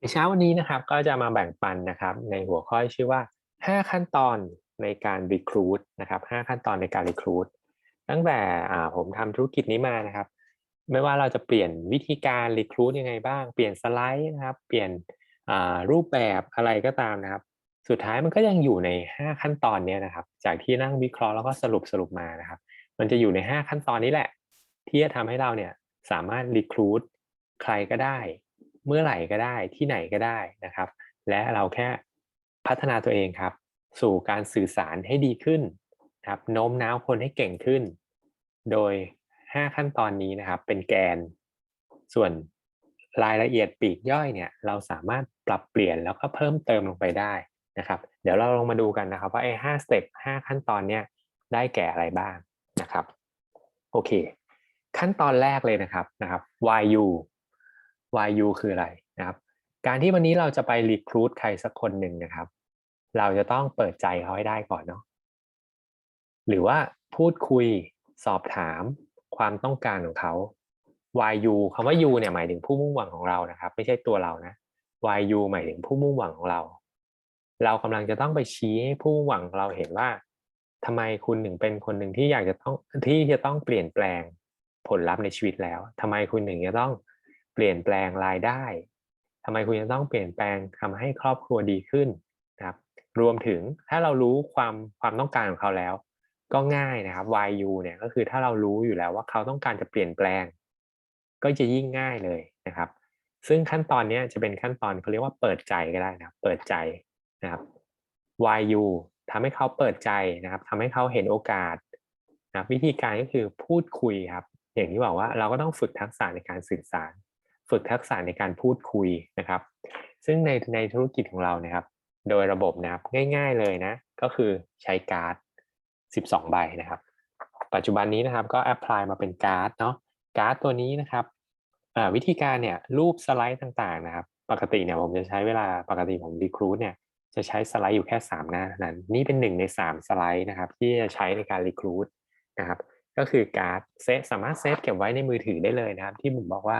ในเช้าวันนี้นะครับก็จะมาแบ่งปันนะครับในหัวข้อที่ชื่อว่า 5 ขั้นตอนในการ recruit นะครับ5ขั้นตอนในการ recruit ตั้งแต่ผมทำธุรกิจนี้มานะครับ ไม่ว่าเราจะเปลี่ยนวิธีการ recruit ยังไงบ้าง เปลี่ยนสไลด์นะครับ เปลี่ยนรูปแบบอะไรก็ตามนะครับ สุดท้ายมันก็ยังอยู่ใน 5 ขั้นตอนนี้นะครับ จากที่นั่งวิเคราะห์แล้วก็สรุปสรุปมานะครับ มันจะอยู่ใน 5 ขั้นตอนนี้แหละ ที่จะทำให้เราเนี่ยสามารถ recruit ใครก็ได้ เมื่อไหร่ก็ได้ที่ไหนก็ได้นะครับ และเราแค่พัฒนาตัวเองครับ สู่การสื่อสารให้ดีขึ้นนะครับโน้มน้าวคนให้เก่งขึ้น โดย 5 ขั้นตอนนี้นะครับเป็นแกน ส่วนรายละเอียดปีกย่อยเนี่ยเราสามารถปรับเปลี่ยนแล้วก็เพิ่มเติมลงไปได้นะครับ เดี๋ยวเราลองมาดูกันนะครับว่าไอ้ห้าสเต็ปห้าขั้นตอนเนี่ยได้แก่อะไรบ้างนะครับโอเค ขั้นตอนแรกเลยนะครับนะครับ why you why you คืออะไรนะครับ การที่วันนี้เราจะไปรีครูดใครสักคนหนึ่งนะครับ เราจะต้องเปิดใจเขาให้ได้ก่อนเนาะหรือว่าพูดคุยสอบถามความต้องการของเขา why you คำว่า you เนี่ยหมายถึงผู้มุ่งหวังของเรานะครับ ไม่ใช่ตัวเรานะ why you หมายถึงผู้มุ่งหวังของเรา เรากำลังจะต้องไปชี้ให้ผู้มุ่งหวังเราเห็นว่าทำไมคุณหนึ่งเป็นคนหนึ่งที่อยากจะต้องที่จะต้องเปลี่ยนแปลงผลลัพธ์ในชีวิตแล้วทำไมคุณหนึ่งจะต้อง เปลี่ยนแปลงรายได้ทำไมคุณจะต้องเปลี่ยนแปลงทำให้ครอบครัวดีขึ้นนะครับ รวมถึงถ้าเรารู้ความความต้องการของเขาแล้ว ก็ง่ายนะครับ YU เนี่ยก็คือถ้าเรารู้อยู่แล้วว่าเขาต้องการจะเปลี่ยนแปลง ก็จะยิ่งง่ายเลยนะครับ ซึ่งขั้นตอนนี้จะเป็นขั้นตอนเขาเรียกว่าเปิดใจก็ได้นะครับ เปิดใจนะครับ YU ทำให้เขาเปิดใจนะครับทำให้เขาเห็นโอกาสนะวิธีการก็คือพูดคุยครับ อย่างที่บอกว่าเราก็ต้องฝึกทักษะในการสื่อสาร ฝึกทักษะในการพูดคุยนะครับ ซึ่งในในธุรกิจของเรานะครับ โดยระบบนะครับง่าย ๆเลยนะ ก็คือใช้การ์ด 12 ใบนะครับ ปัจจุบันนี้นะครับก็แอพพลายมาเป็นการ์ดเนาะการ์ดตัวนี้นะครับวิธีการเนี่ยรูปสไลด์ต่างๆนะครับ ปกติเนี่ยผมจะใช้เวลาปกติผมรีครูดเนี่ยจะใช้สไลด์อยู่แค่ 3 หน้านั้น นี่เป็นหนึ่งใน 3 สไลด์นะครับ ที่จะใช้ในการรีครูดนะครับ ก็คือการ์ดเซฟสามารถเซฟเก็บไว้ในมือถือได้เลยนะครับ ที่ผมบอกว่า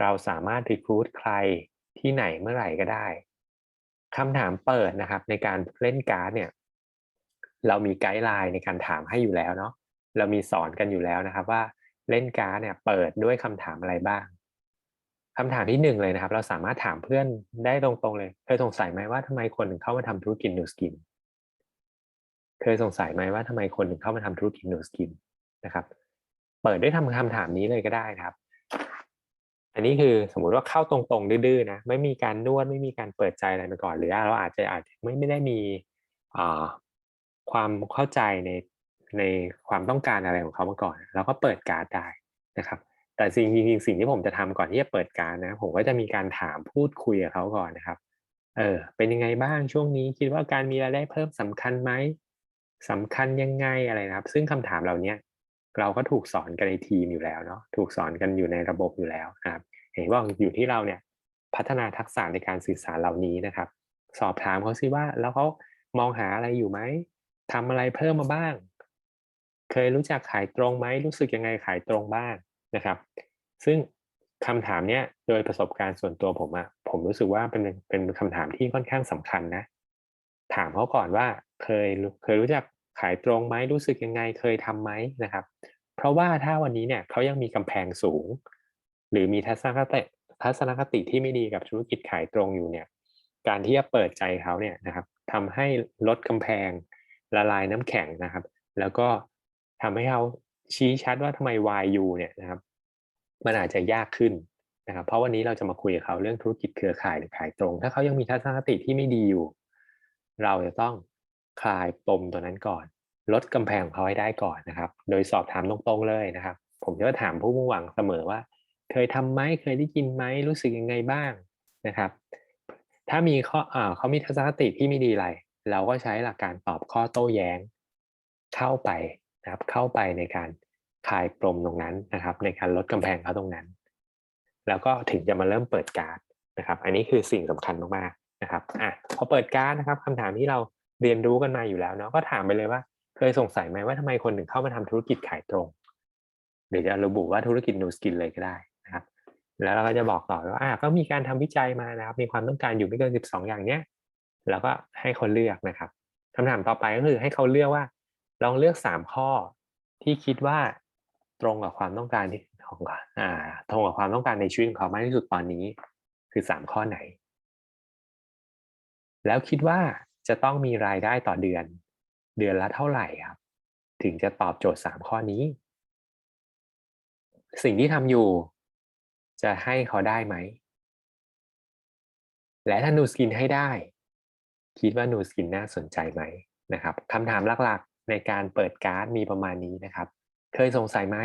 เราสามารถรีครูดใครที่ไหนเมื่อไหร่ก็ได้คำถามเปิดนะครับในการเล่นการ์ดเนี่ยเรามีไกด์ไลน์ในการถามให้อยู่แล้วเนาะเรามีสอนกันอยู่แล้วนะครับว่าเล่นการ์ดเนี่ยเปิดด้วยคำถามอะไรบ้างคำถามที่หนึ่งเลยนะครับ เราสามารถถามเพื่อนได้ตรงๆเลย เคยสงสัยไหมว่าทำไมคนถึงเข้ามาทำธุรกิจนูสกิน เคยสงสัยไหมว่าทำไมคนถึงเข้ามาทำธุรกิจนูสกินนะครับ เปิดด้วยทำคำถามนี้เลยก็ได้นะครับ อันนี้คือสมมุติว่าเข้าตรงๆ ดื้อๆนะไม่มีการนวดไม่มีการเปิดใจอะไรมาก่อน หรือเราอาจจะอาจจะไม่ไม่ได้มีความเข้าใจในในความต้องการอะไรของเขามาก่อน เราก็เปิดการ์ดได้นะครับ แต่สิ่งจริงๆสิ่งที่ผมจะทำก่อนที่จะเปิดการนะ ผมก็จะมีการถามพูดคุยกับเขาก่อนนะครับ เออ เป็นยังไงบ้างช่วงนี้คิดว่าการมีรายได้เพิ่มสำคัญไหมสำคัญยังไงอะไรนะครับ ซึ่งคำถามเหล่านี้ เราก็ถูกสอนกันในทีมอยู่แล้วเนาะถูกสอนกันอยู่ในระบบอยู่แล้วนะครับเห็นว่าอยู่ที่เราเนี่ยพัฒนาทักษะในการสื่อสารเหล่านี้นะครับ สอบถามเขาซิว่าแล้วเขามองหาอะไรอยู่ไหมทำอะไรเพิ่มมาบ้าง เคยรู้จักขายตรงไหมรู้สึกยังไงขายตรงบ้างนะครับ ซึ่งคำถามเนี้ยโดยประสบการณ์ส่วนตัวผมอะผมรู้สึกว่าเป็นเป็นคำถามที่ค่อนข้างสำคัญนะ ถามเขาก่อนว่าเคยเคยรู้จัก ขายตรงไหมรู้สึกยังไงเคยทํำไหมนะครับ เพราะว่าถ้าวันนี้เนี่ยเขายังมีกำแพงสูง หรือมีทัศนคติทัศนคติที่ไม่ดีกับธุรกิจขายตรงอยู่เนี่ย การที่จะเปิดใจเขาเนี่ยนะครับทำให้ลดกำแพงละลายน้ำแข็งนะครับ แล้วก็ทำให้เขาชี้ชัดว่าทำไม YU เนี่ยนะครับมันอาจจะยากขึ้นนะครับ เพราะวันนี้เราจะมาคุยกับเขาเรื่องธุรกิจเครือข่ายหรือขายตรง ถ้าเขายังมีทัศนคติที่ไม่ดีอยู่ เราจะต้อง คลายปมตัวนั้นก่อน ลดกำแพงของเขาให้ได้ก่อนนะครับ โดยสอบถามตรงๆเลยนะครับ ผมจะถามผู้มุ่งหวังเสมอว่า เคยทำไหมเคยได้ยินไหมรู้สึกยังไงบ้างนะครับ ถ้ามีข้ออ่าเขามีทัศนคติที่ไม่ดีอะไร เราก็ใช้หลักการตอบข้อโต้แย้ง เข้าไปนะครับ เข้าไปในการคลายปมตรงนั้นนะครับ ในการลดกำแพงเขาตรงนั้น แล้วก็ถึงจะมาเริ่มเปิดการ์ดนะครับ อันนี้คือสิ่งสำคัญมากๆนะครับอะพอเปิดการ์ดนะครับคำถามที่เรา เรียนรู้กันมาอยู่แล้วเนาะก็ถามไปเลยว่า เคยสงสัยไหมว่าทำไมคนถึงเข้ามาทำธุรกิจขายตรงหรือจะระบุว่าธุรกิจนูสกินเลยก็ได้นะครับ แล้วเราก็จะบอกต่อว่าอ่าก็มีการทำวิจัยมานะครับ มีความต้องการอยู่ไม่เกิน 12 อย่างเนี้ยแล้วก็ให้เขาเลือกนะครับคำถามต่อไปก็คือให้เขาเลือกว่า ลองเลือก 3 ข้อที่คิดว่าตรงกับความต้องการที่ของอ่า ตรงกับความต้องการในชีวิตของเขามากที่สุดตอนนี้ คือ 3 ข้อไหน แล้วคิดว่า จะต้องมีรายได้ต่อเดือน เดือนละเท่าไหร่ครับ ถึงจะตอบโจทย์ 3 ข้อนี้ สิ่งที่ทำอยู่ จะให้เขาได้ไหม และถ้านูสกินให้ได้ คิดว่านูสกินน่าสนใจไหมนะครับคำถามหลักๆในการเปิดการ์ดมีประมาณนี้นะครับ เคยสงสัยไหม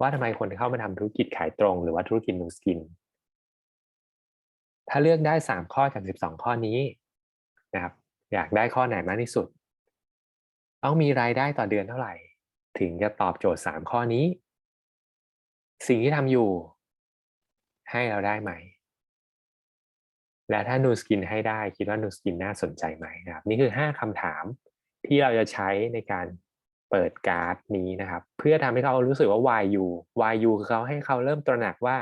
ว่าทำไมคนเข้ามาทำธุรกิจขายตรง หรือว่าธุรกิจนูสกิน ถ้าเลือกได้ 3 ข้อจาก 12 ข้อนี้นะครับ อยากได้ข้อไหนมากที่สุด ต้องมีรายได้ต่อเดือนเท่าไหร่ ถึงจะตอบโจทย์ 3 ข้อนี้ สิ่งที่ทำอยู่ ให้เราได้ไหม และถ้านูสกินให้ได้คิดว่านูสกินน่าสนใจไหมนะครับ นี่คือ 5คำถามที่เราจะใช้ในการเปิดการ์ดนี้นะครับ เพื่อทำให้เขารู้สึกว่า why you why you คือเขาให้เขาเริ่มตระหนักว่า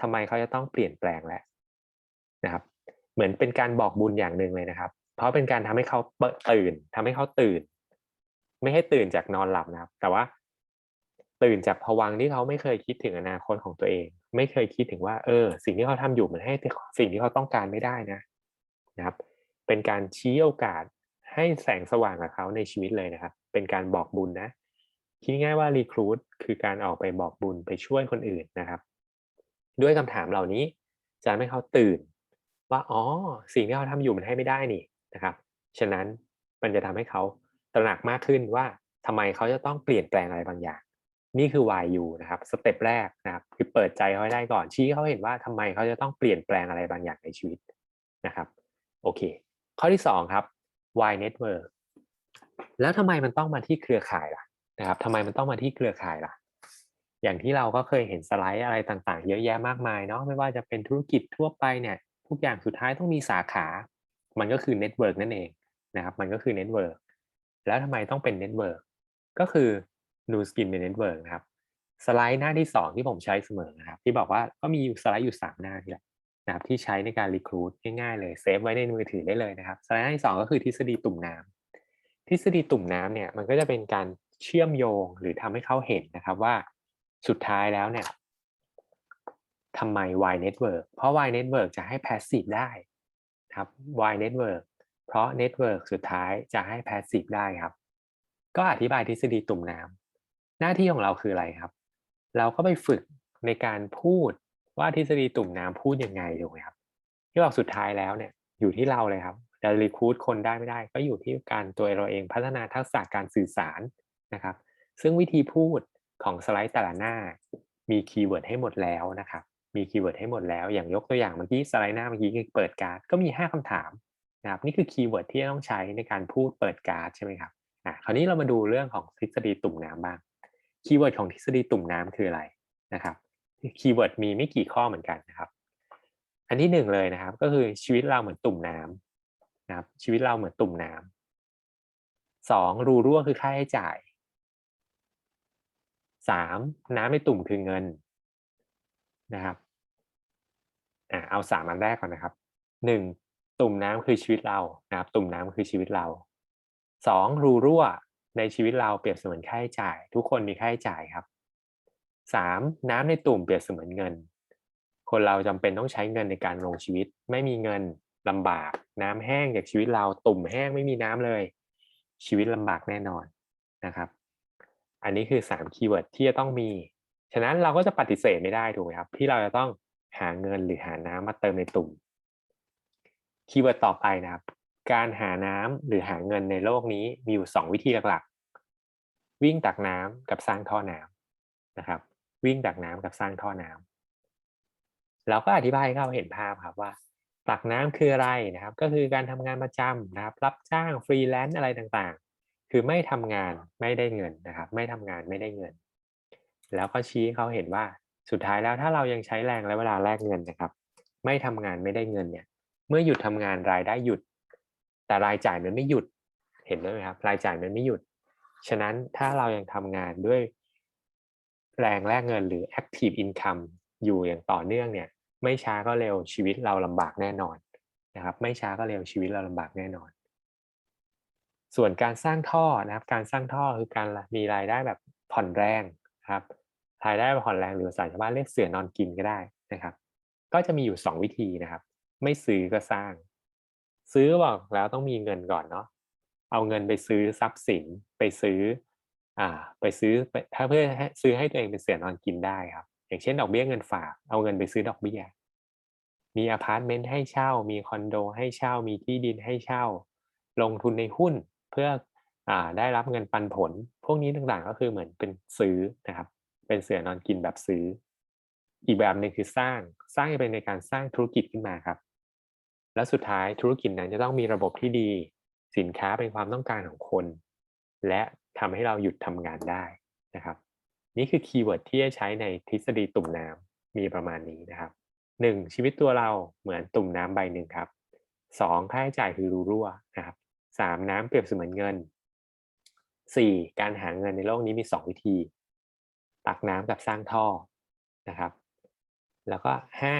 ทำไมเขาจะต้องเปลี่ยนแปลงแล้วนะครับ เหมือนเป็นการบอกบุญอย่างหนึ่งเลยนะครับ เพราะเป็นการทำให้เขาเปิดตื่นทำให้เขาตื่น ไม่ให้ตื่นจากนอนหลับนะครับ แต่ว่า ตื่นจากภวังที่เขาไม่เคยคิดถึงอนาคตของตัวเอง ไม่เคยคิดถึงว่า เออ สิ่งที่เขาทำอยู่มันให้สิ่งที่เขาต้องการไม่ได้นะนะครับ เป็นการชี้โอกาสให้แสงสว่างกับเขาในชีวิตเลยนะครับ เป็นการบอกบุญนะคิดง่ายว่ารีครูดคือการออกไปบอกบุญไปช่วยคนอื่นนะครับ ด้วยคำถามเหล่านี้จะทำให้เขาตื่นว่าอ๋อสิ่งที่เขาทำอยู่มันให้ไม่ได้นี่ นะครับ ฉะนั้นมันจะทำให้เขาตระหนักมากขึ้นว่าทำไมเขาจะต้องเปลี่ยนแปลงอะไรบางอย่าง นี่คือ why you นะครับสเต็ปแรกนะครับคือเปิดใจเขาให้ได้ก่อนชี้เขาเห็นว่าทำไมเขาจะต้องเปลี่ยนแปลงอะไรบางอย่างในชีวิตนะครับโอเค ข้อที่2ครับ why network แล้วทำไมมันต้องมาที่เครือข่ายล่ะนะครับทำไมมันต้องมาที่เครือข่ายล่ะ อย่างที่เราก็เคยเห็นสไลด์อะไรต่างๆ เยอะแยะมากมายเนาะไม่ว่าจะเป็นธุรกิจทั่วไปเนี่ยทุกอย่างสุดท้ายต้องมีสาขา มันก็คือเน็ตเวิร์กนั่นเองนะครับ มันก็คือเน็ตเวิร์กแล้วทำไมต้องเป็นเน็ตเวิร์กก็คือนูสกินเป็นเน็ตเวิร์กนะครับ สไลด์หน้าที่ 2 ที่ผมใช้เสมอนะครับ ที่บอกว่าก็มีสไลด์อยู่ 3 หน้าที่แหละนะครับที่ใช้ในการรีคูดง่ายๆเลยเซฟไว้ในมือถือได้เลยนะครับสไลด์หน้าที่ 2 ก็คือทฤษฎีตุ่มน้ำทฤษฎีตุ่มน้ำเนี่ยมันก็จะเป็นการเชื่อมโยงหรือทำให้เขาเห็นนะครับว่าสุดท้ายแล้วเนี่ยทำไม Y Network เพราะ Y Network จะให้ Passive ได้ ครับ Y Network เพราะ Network สุดท้ายจะให้ Passive ได้ครับ ก็อธิบายทฤษฎีตุ่มน้ำหน้าที่ของเราคืออะไรครับ เราก็ไปฝึกในการพูดว่าทฤษฎีตุ่มน้ำพูดยังไงถูกไหมครับที่บอกสุดท้ายแล้วเนี่ยอยู่ที่เราเลยครับจะรีคูดคนได้ไม่ได้ ก็อยู่ที่การตัวเราเองพัฒนาทักษะการสื่อสารนะครับ ซึ่งวิธีพูดของสไลด์แต่ละหน้ามีคีย์เวิร์ดให้หมดแล้วนะครับ มีคีย์เวิร์ดให้หมดแล้ว อย่างยกตัวอย่างเมื่อกี้สไลด์หน้าเมื่อกี้เปิดการ์ดก็มี 5คำถามนะครับนี่คือคีย์เวิร์ดที่ต้องใช้ในการพูดเปิดการ์ดใช่ไหมครับอะคราวนี้เรามาดูเรื่องของทฤษฎีตุ่มน้ำบ้างคีย์เวิร์ดของทฤษฎีตุ่มน้ำคืออะไรนะครับคีย์เวิร์ดมีไม่กี่ข้อเหมือนกันนะครับ อันที่หนึ่งเลยนะครับ ก็คือชีวิตเราเหมือนตุ่มน้ำนะครับ ชีวิตเราเหมือนตุ่มน้ำสองรูรั่วคือค่าใช้จ่ายสามน้ำในตุ่มคือเงิน นะครับอ่าเอาสามอันแรกก่อนนะครับหนึ่งตุ่มน้ำคือชีวิตเรานะครับ ตุ่มน้ำคือชีวิตเราสองรูรั่วในชีวิตเราเปรียบเสมือนค่าใช้จ่าย ทุกคนมีค่าใช้จ่ายครับสามน้ำในตุ่มเปรียบเสมือนเงิน คนเราจำเป็นต้องใช้เงินในการลงชีวิต ไม่มีเงินลำบาก น้ำแห้งจากชีวิตเราตุ่มแห้งไม่มีน้ำเลย ชีวิตลำบากแน่นอนนะครับ อันนี้คือ3คีย์เวิร์ดที่จะต้องมี ฉะนั้นเราก็จะปฏิเสธไม่ได้ถูกไหมครับ ที่เราจะต้องหาเงินหรือหาน้ำมาเติมในตุ่มคีย์เวิร์ดต่อไปนะครับ การหาน้ำหรือหาเงินในโลกนี้มีอยู่ 2 วิธีหลักๆ วิ่งตักน้ำกับสร้างท่อน้ำนะครับ วิ่งตักน้ำกับสร้างท่อน้ำเราก็อธิบายให้เขาเห็นภาพครับว่า ตักน้ำคืออะไรนะครับ ก็คือการทำงานประจำนะครับ รับจ้างฟรีแลนซ์อะไรต่างๆ คือไม่ทำงานไม่ได้เงินนะครับ ไม่ทำงานไม่ได้เงิน แล้วก็ชี้เขาเห็นว่าสุดท้ายแล้วถ้าเรายังใช้แรงและเวลาแลกเงินนะครับ ไม่ทำงานไม่ได้เงินเนี่ย เมื่อหยุดทำงานรายได้หยุด แต่รายจ่ายมันไม่หยุดเห็นไหมครับ รายจ่ายมันไม่หยุด ฉะนั้นถ้าเรายังทำงานด้วยแรงแลกเงินหรือ active income อยู่อย่างต่อเนื่องเนี่ย ไม่ช้าก็เร็วชีวิตเราลำบากแน่นอนนะครับ ไม่ช้าก็เร็วชีวิตเราลำบากแน่นอน ส่วนการสร้างท่อนะครับ การสร้างท่อคือการมีรายได้แบบผ่อนแรงนะครับ รายได้ผ่อนแรงหรือภาษาชาวบ้านเรียกเสือนอนกินก็ได้นะครับ ก็จะมีอยู่สองวิธีนะครับ ไม่ซื้อก็สร้าง ซื้อบอกแล้วต้องมีเงินก่อนเนาะเอาเงินไปซื้อทรัพย์สินไปซื้ออ่าไปซื้อถ้าเพื่อซื้อให้ตัวเองเป็นเสือนอนกินได้ครับ อย่างเช่นดอกเบี้ยเงินฝากเอาเงินไปซื้อดอกเบี้ยมีอพาร์ตเมนต์ให้เช่า มีคอนโดให้เช่า มีที่ดินให้เช่า ลงทุนในหุ้นเพื่ออ่าได้รับเงินปันผล พวกนี้ต่างๆก็คือเหมือนเป็นซื้อนะครับ เป็นเสือนอนกินแบบซื้อ อีกแบบหนึ่งคือสร้าง สร้างเป็นในการสร้างธุรกิจขึ้นมาครับ แล้วสุดท้ายธุรกิจนั้นจะต้องมีระบบที่ดี สินค้าเป็นความต้องการของคน และทำให้เราหยุดทำงานได้นะครับ นี่คือคีย์เวิร์ดที่จะใช้ในทฤษฎีตุ่มน้ำมีประมาณนี้นะครับหนึ่งชีวิตตัวเราเหมือนตุ่มน้ำใบหนึ่งครับสองค่าใช้จ่ายคือรูรั่วนะครับสามน้ำเปรียบเสมือนเงินสี่การหาเงินในโลกนี้มีสองวิธี ตักน้ำกับสร้างท่อนะครับ แล้วก็ห้า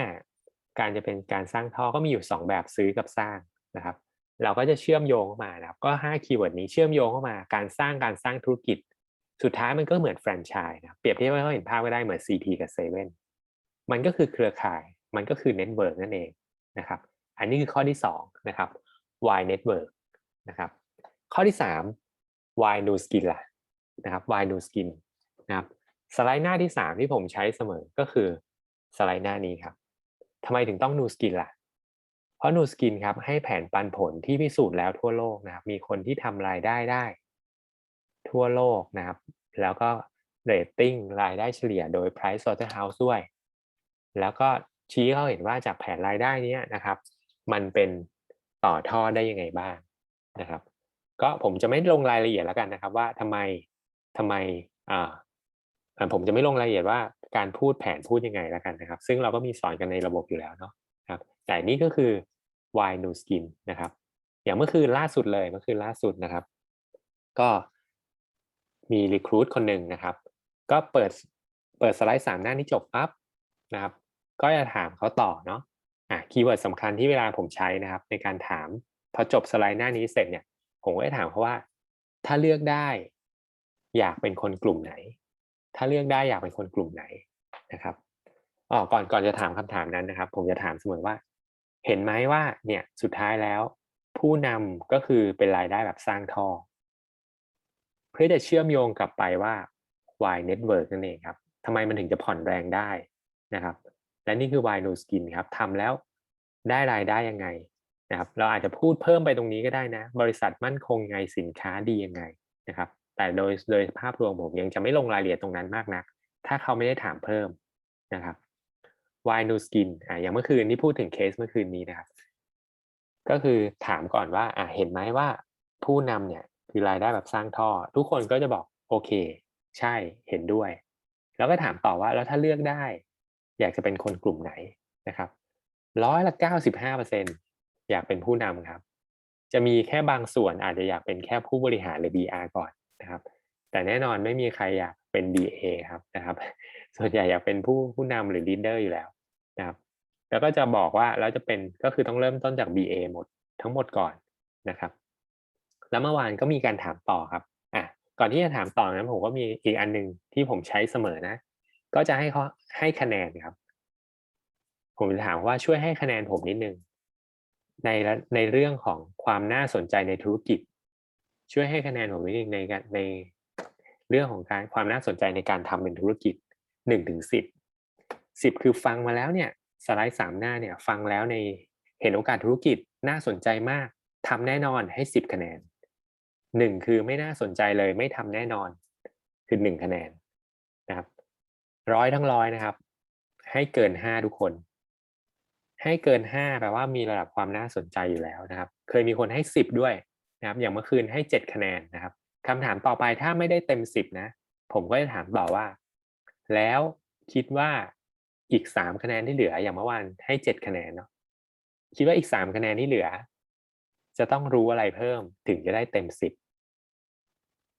การจะเป็นการสร้างท่อก็มีอยู่สองแบบซื้อกับสร้างนะครับ เราก็จะเชื่อมโยงเข้ามานะครับ ก็ห้าคีย์เวิร์ดนี้เชื่อมโยงเข้ามา การสร้างการสร้างธุรกิจ สุดท้ายมันก็เหมือนแฟรนไชส์นะเปรียบเทียบให้เขาเห็นภาพก็ได้เหมือน CP กับ7มันก็คือเครือข่ายมันก็คือเน็ตเวิร์กนั่นเองนะครับ อันนี้คือข้อที่2นะครับ Y network นะครับ ข้อที่ 3 Y new skill ล่ะนะครับ Y new skill นะครับ สไลด์หน้าที่ 3 ที่ผมใช้เสมอก็คือสไลด์หน้านี้ครับทำไมถึงต้อง new skill ล่ะ เพราะ new skill ครับให้แผนปันผลที่พิสูจน์แล้วทั่วโลกนะครับ มีคนที่ทำรายได้ได้ ทั่วโลกนะครับ แล้วก็เรตติ้งรายได้เฉลี่ยโดย Price Waterhouse ด้วย แล้วก็ชี้เขาเห็นว่าจากแผนรายได้นี้นะครับ มันเป็นต่อท่อได้ยังไงบ้างนะครับ ก็ผมจะไม่ลงรายละเอียดแล้วกันนะครับ ว่าทำไมทำไมอ่า ผมจะไม่ลงรายละเอียดว่าการพูดแผนพูดยังไงแล้วกันนะครับ ซึ่งเราก็มีสอนกันในระบบอยู่แล้วเนาะครับแต่นี่ก็คือ why new skin นะครับ อย่างเมื่อคืนล่าสุดเลยเมื่อคืนล่าสุดนะครับ ก็มีรีครูดคนหนึ่งนะครับ ก็เปิดเปิดสไลด์สามหน้านี้จบปั๊บนะครับ ก็จะถามเขาต่อเนาะอะคีย์เวิร์ดสำคัญที่เวลาผมใช้นะครับ ในการถามพอจบสไลด์หน้านี้เสร็จเนี่ย ผมก็จะถามเขาว่า ถ้าเลือกได้ อยากเป็นคนกลุ่มไหน ถ้าเลือกได้อยากเป็นคนกลุ่มไหนนะครับอ๋อก่อนก่อนจะถามคำถามนั้นนะครับ ผมจะถามเสมอว่า เห็นไหมว่าเนี่ยสุดท้ายแล้ว ผู้นำก็คือเป็นรายได้แบบสร้างท่อ เพื่อจะเชื่อมโยงกลับไปว่า why network นั่นเองครับทำไมมันถึงจะผ่อนแรงได้นะครับ และนี่คือ why no skin ครับทำแล้วได้รายได้ยังไงนะครับ เราอาจจะพูดเพิ่มไปตรงนี้ก็ได้นะ บริษัทมั่นคงไงสินค้าดียังไงนะครับ แต่โดยโดยภาพรวมผมยังจะไม่ลงรายละเอียดตรงนั้นมากนัก ถ้าเขาไม่ได้ถามเพิ่มนะครับ why no skin อ่าอย่างเมื่อคืนที่พูดถึงเคสเมื่อคืนนี้นะครับ ก็คือถามก่อนว่าอ่าเห็นไหมว่าผู้นำเนี่ยคือรายได้แบบสร้างท่อ ทุกคนก็จะบอกโอเค ใช่เห็นด้วย แล้วก็ถามต่อว่าแล้วถ้าเลือกได้ อยากจะเป็นคนกลุ่มไหนนะครับร้อยละเก้าสิบห้าเปอร์เซ็นอยากเป็นผู้นำครับ จะมีแค่บางส่วนอาจจะอยากเป็นแค่ผู้บริหารหรือ BR ก่อน นะครับ แต่แน่นอนไม่มีใครอยากเป็น BA ครับนะครับ ส่วนใหญ่อยากเป็นผู้ผู้นำหรือ leader อยู่แล้วนะครับ แล้วก็จะบอกว่าแล้วจะเป็นก็คือต้องเริ่มต้นจาก BA หมดทั้งหมดก่อนนะครับ แล้วเมื่อวานก็มีการถามต่อครับอะก่อนที่จะถามต่อนะผมก็มีอีกอันหนึ่งที่ผมใช้เสมอนะ ก็จะให้เขาให้คะแนนครับ ผมจะถามว่าช่วยให้คะแนนผมนิดนึงในในเรื่องของความน่าสนใจในธุรกิจ ช่วยให้คะแนนผมนิดนึงในในเรื่องของการความน่าสนใจในการทำเป็นธุรกิจหนึ่งถึงสิบสิบคือฟังมาแล้วเนี่ยสไลด์สามหน้าเนี่ยฟังแล้วในเห็นโอกาสธุรกิจน่าสนใจมากทำแน่นอนให้สิบคะแนนหนึ่งคือไม่น่าสนใจเลยไม่ทำแน่นอนคือหนึ่งคะแนนนะครับร้อยทั้งร้อยนะครับ ให้เกินห้าทุกคน ให้เกินห้าแปลว่ามีระดับความน่าสนใจอยู่แล้วนะครับ เคยมีคนให้สิบด้วย นะครับ อย่างเมื่อคืนให้เจ็ดคะแนนนะครับคำถามต่อไปถ้าไม่ได้เต็มสิบนะ ผมก็จะถามต่อว่า แล้วคิดว่าอีกสามคะแนนที่เหลืออย่างเมื่อวานให้เจ็ดคะแนนเนาะคิดว่าอีกสามคะแนนที่เหลือ จะต้องรู้อะไรเพิ่มถึงจะได้เต็มสิบ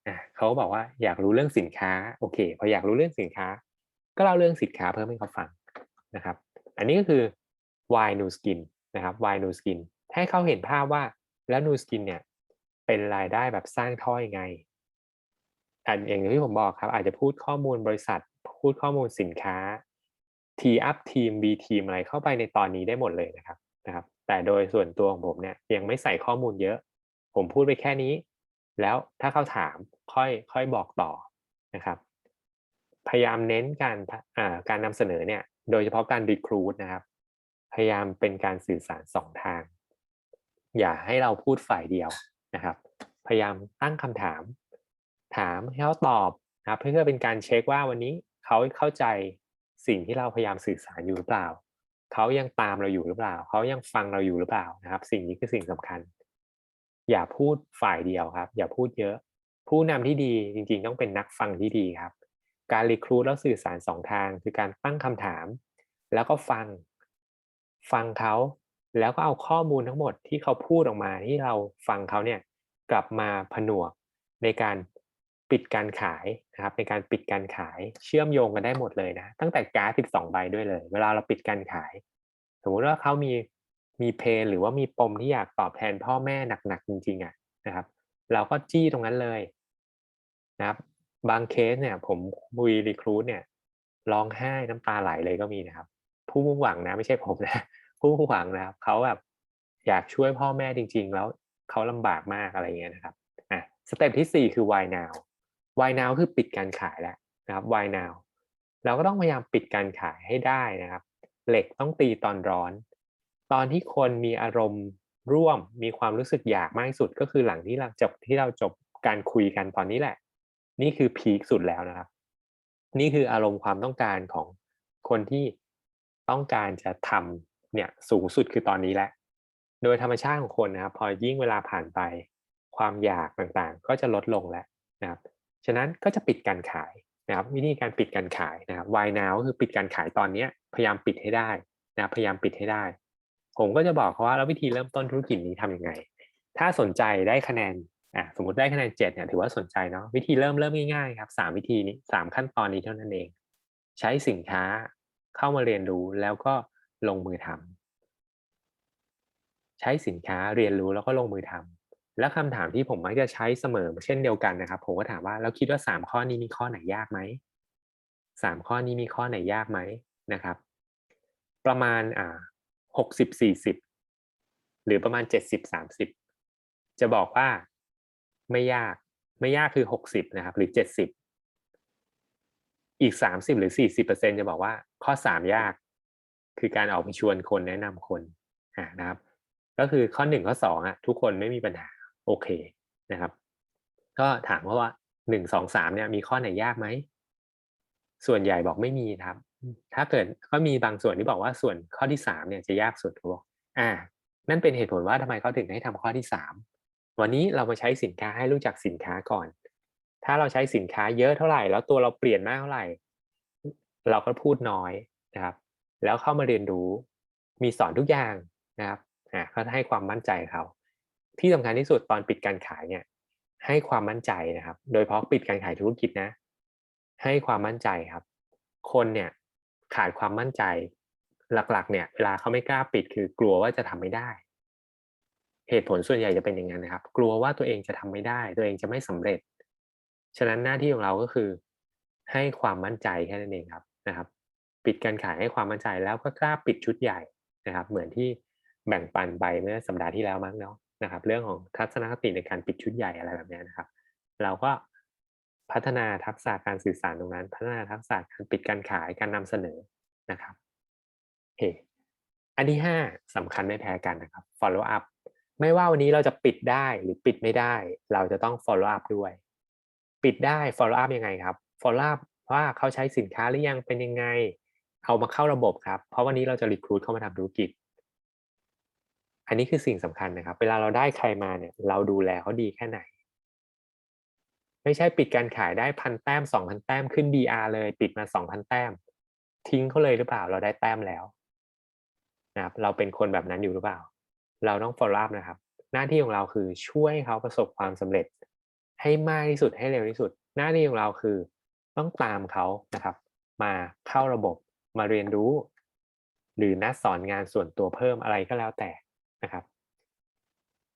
อะเขาบอกว่าอยากรู้เรื่องสินค้าโอเค พออยากรู้เรื่องสินค้า ก็เล่าเรื่องสินค้าเพิ่มให้เขาฟังนะครับ อันนี้ก็คือ why new skin นะครับ why new skin ให้เขาเห็นภาพว่าแล้ว new skin เนี่ย เป็นรายได้แบบสร้างท่อยังไงอันอย่างที่ผมบอกครับ อาจจะพูดข้อมูลบริษัท พูดข้อมูลสินค้า T up ทีม B ทีมอะไรเข้าไปในตอนนี้ได้หมดเลยนะครับนะครับ แต่โดยส่วนตัวของผมเนี่ยยังไม่ใส่ข้อมูลเยอะ ผมพูดไปแค่นี้ แล้วถ้าเขาถามค่อยค่อยบอกต่อนะครับ พยายามเน้นการการนำเสนอเนี่ยโดยเฉพาะการรีครูดนะครับ พยายามเป็นการสื่อสารสองทาง อย่าให้เราพูดฝ่ายเดียว นะครับ พยายามตั้งคำถาม ถามให้เขาตอบนะครับเพื่อเป็นการเช็คว่าวันนี้เขาเข้าใจสิ่งที่เราพยายามสื่อสารอยู่หรือเปล่า เขายังตามเราอยู่หรือเปล่า เขายังฟังเราอยู่หรือเปล่านะครับ สิ่งนี้คือสิ่งสำคัญ อย่าพูดฝ่ายเดียวครับ อย่าพูดเยอะ ผู้นำที่ดีจริงๆ ต้องเป็นนักฟังที่ดีครับ การรีครูดแล้วสื่อสารสองทาง คือการตั้งคำถาม แล้วก็ฟัง ฟังเขา แล้วก็เอาข้อมูลทั้งหมดที่เขาพูดออกมาที่เราฟังเขาเนี่ยกลับมาผนวกในการปิดการขายนะครับในการปิดการขายเชื่อมโยงกันได้หมดเลยนะ ตั้งแต่การ์ด12 ใบด้วยเลย เวลาเราปิดการขาย สมมติว่าเขามีมีเพนหรือว่ามีปมที่อยากตอบแทนพ่อแม่หนักๆจริงๆอะนะครับ เราก็จี้ตรงนั้นเลยนะครับ บางเคสเนี่ยผมบุยรีครูดเนี่ยร้องไห้น้ำตาไหลเลยก็มีนะครับ ผู้มุ่งหวังนะไม่ใช่ผมนะ ผู้หวังนะครับเขาแบบอยากช่วยพ่อแม่จริง ๆ แล้วเขาลำบากมากอะไรเงี้ยนะครับอะสเต็ปที่สี่คือ why now why now คือปิดการขายแล้วนะครับ why now เราก็ต้องพยายามปิดการขายให้ได้นะครับ เหล็กต้องตีตอนร้อน ตอนที่คนมีอารมณ์ร่วมมีความรู้สึกอยากมากที่สุดก็คือหลังที่เราจบที่เราจบการคุยกันตอนนี้แหละ นี่คือพีคสุดแล้วนะครับ นี่คืออารมณ์ความต้องการของคนที่ต้องการจะทำ เนี่ยสูงสุดคือตอนนี้แหละ โดยธรรมชาติของคนนะครับพอยิ่งเวลาผ่านไป ความอยากต่างๆ ก็จะลดลงแล้วนะครับฉะนั้นก็จะปิดการขายนะครับวิธีการปิดการขายนะครับ why now ก็คือปิดการขายตอนนี้พยายามปิดให้ได้นะพยายามปิดให้ได้ ผมก็จะบอกเขาว่าแล้ววิธีเริ่มต้นธุรกิจนี้ทำยังไง ถ้าสนใจได้คะแนนอะสมมติได้คะแนนเจ็ดเนี่ยถือว่าสนใจเนาะวิธีเริ่มเริ่มง่ายๆครับสามวิธีนี้สามขั้นตอนนี้เท่านั้นเอง ใช้สินค้าเข้ามาเรียนรู้แล้วก็ ลงมือทำใช้สินค้าเรียนรู้แล้วก็ลงมือทำแล้วคำถามที่ผมมักจะใช้เสมอเช่นเดียวกันนะครับ ผมก็ถามว่าแล้วคิดว่าสามข้อนี้มีข้อไหนยากไหมสามข้อนี้มีข้อไหนยากไหมนะครับ ประมาณอ่าหกสิบสี่สิบหรือประมาณเจ็ดสิบสามสิบจะบอกว่าไม่ยากไม่ยากคือหกสิบนะครับ หรือเจ็ดสิบอีกสามสิบหรือสี่สิบเปอร์เซ็นจะบอกว่าข้อสามยาก คือการออกไปชวนคนแนะนำคนนะครับ ก็คือข้อหนึ่งข้อสองอะทุกคนไม่มีปัญหาโอเคนะครับ ก็ถามว่าหนึ่งสองสามเนี่ยมีข้อไหนยากไหมส่วนใหญ่บอกไม่มีครับ ถ้าเกิดก็มีบางส่วนที่บอกว่าส่วนข้อที่สามเนี่ยจะยากสุดเขาบอกอ่า นั่นเป็นเหตุผลว่าทำไมเขาถึงให้ทำข้อที่สามวันนี้เรามาใช้สินค้าให้รู้จักสินค้าก่อน ถ้าเราใช้สินค้าเยอะเท่าไหร่ แล้วตัวเราเปลี่ยนมากเท่าไหร่ เราก็พูดน้อยนะครับ แล้วเข้ามาเรียนรู้ มีสอนทุกอย่างนะครับอ่าก็ให้ความมั่นใจเขาที่สำคัญที่สุดตอนปิดการขายเนี่ย ให้ความมั่นใจนะครับ โดยเฉพาะปิดการขายธุรกิจนะ ให้ความมั่นใจครับ คนเนี่ยขาดความมั่นใจหลักๆ เนี่ย เวลาเขาไม่กล้าปิดคือกลัวว่าจะทำไม่ได้ เหตุผลส่วนใหญ่จะเป็นอย่างนั้นนะครับ กลัวว่าตัวเองจะทำไม่ได้ ตัวเองจะไม่สำเร็จ ฉะนั้นหน้าที่ของเราก็คือ ให้ความมั่นใจแค่นั้นเองครับนะครับ ปิดการขายให้ความมั่นใจแล้วก็กล้าปิดชุดใหญ่นะครับ เหมือนที่แบ่งปันไปเมื่อสัปดาห์ที่แล้วมั้งเนาะนะครับ เรื่องของทัศนคติในการปิดชุดใหญ่อะไรแบบนี้นะครับ เราก็พัฒนาทักษะการสื่อสารตรงนั้น พัฒนาทักษะการปิดการขายการนำเสนอนะครับโอเคอันที่ห้าสำคัญไม่แพ้กันนะครับ follow up ไม่ว่าวันนี้เราจะปิดได้หรือปิดไม่ได้ เราจะต้อง follow up ด้วย ปิดได้ follow up ยังไงครับ follow up ว่าเขาใช้สินค้าหรือยังเป็นยังไง เอามาเข้าระบบครับ เพราะวันนี้เราจะรีครูดเข้ามาทำธุรกิจ อันนี้คือสิ่งสำคัญนะครับ เวลาเราได้ใครมาเนี่ย เราดูแลเขาดีแค่ไหน ไม่ใช่ปิดการขายได้พันแต้มสองพันแต้มขึ้น BR เลย ปิดมาสองพันแต้ม ทิ้งเขาเลยหรือเปล่า เราได้แต้มแล้วนะครับเราเป็นคนแบบนั้นอยู่หรือเปล่า เราต้อง follow up นะครับ หน้าที่ของเราคือช่วยเขาประสบความสำเร็จ ให้มากที่สุดให้เร็วที่สุด หน้าที่ของเราคือต้องตามเขานะครับ มาเข้าระบบ มาเรียนรู้ หรือนัดสอนงานส่วนตัวเพิ่มอะไรก็แล้วแต่นะครับ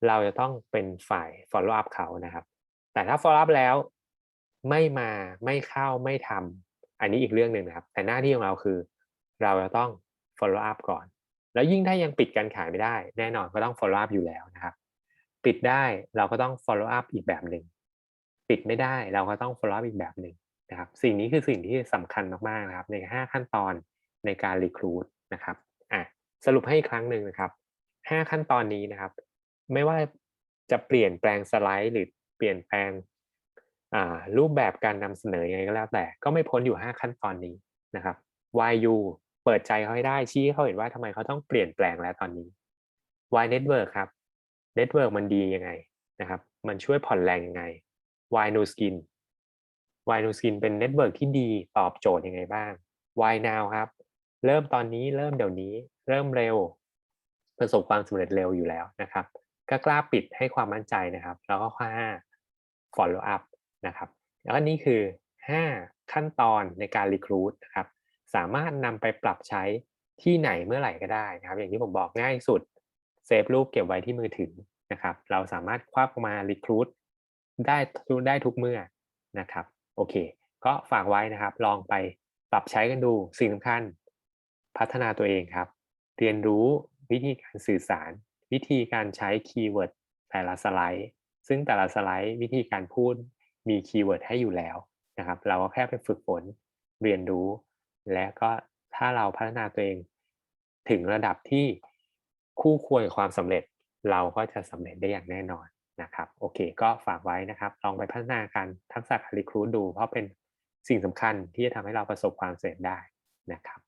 เราจะต้องเป็นฝ่าย follow up เขานะครับ แต่ถ้า follow up แล้วไม่มาไม่เข้าไม่ทำอันนี้อีกเรื่องหนึ่งนะครับ แต่หน้าที่ของเราคือ เราจะต้อง follow up ก่อน แล้วยิ่งถ้ายังปิดการขายไม่ได้ แน่นอนก็ต้อง follow up อยู่แล้วนะครับ ปิดได้เราก็ต้อง follow up อีกแบบหนึ่งปิดไม่ได้เราก็ต้อง follow up อีกแบบหนึ่ง นะครับสิ่งนี้คือสิ่งที่สำคัญมากๆนะครับ ใน 5 ขั้นตอนในการ recruit นะครับอะสรุปให้อีกครั้งหนึ่งนะครับ 5 ขั้นตอนนี้นะครับ ไม่ว่าจะเปลี่ยนแปลงสไลด์หรือเปลี่ยนแปลงรูปแบบการนำเสนอยังไงก็แล้วแต่ก็ไม่พ้นอยู่ 5 ขั้นตอนนี้นะครับ why you เปิดใจเขาให้ได้ชี้ให้เขาเห็นว่าทำไมเขาต้องเปลี่ยนแปลงแล้วตอนนี้ why network ครับ network มันดียังไงนะครับ มันช่วยผ่อนแรงยังไง why no skin why no skin เป็นเน็ตเวิร์กที่ดีตอบโจทย์ยังไงบ้าง why now ครับ เริ่มตอนนี้เริ่มเดี๋ยวนี้เริ่มเร็ว ประสบความสำเร็จเร็วอยู่แล้วนะครับก็กล้าปิดให้ความมั่นใจนะครับ แล้วก็ข้อ5 follow up นะครับแล้วก็นี่คือ 5 ขั้นตอนในการ recruit นะครับสามารถนำไปปรับใช้ที่ไหนเมื่อไหร่ก็ได้นะครับ อย่างที่ผมบอกง่ายสุดเซฟรูปเก็บไว้ที่มือถือนะครับ เราสามารถควักมา recruit ได้ได้ทุกเมื่อนะครับ โอเค ก็ฝากไว้นะครับ ลองไปปรับใช้กันดูสิ่งสำคัญ พัฒนาตัวเองครับ เรียนรู้วิธีการสื่อสาร วิธีการใช้คีย์เวิร์ดแต่ละสไลด์ ซึ่งแต่ละสไลด์วิธีการพูดมีคีย์เวิร์ดให้อยู่แล้วนะครับ เราก็แค่ไปฝึกฝนเรียนรู้ และก็ถ้าเราพัฒนาตัวเอง ถึงระดับที่คู่ควรกับความสำเร็จเราก็จะสำเร็จได้อย่างแน่นอน นะครับโอเคก็ฝากไว้นะครับ ลองไปพัฒนาการทักษะการรีครูดดู เพราะเป็นสิ่งสำคัญที่จะทำให้เราประสบความสำเร็จได้นะครับ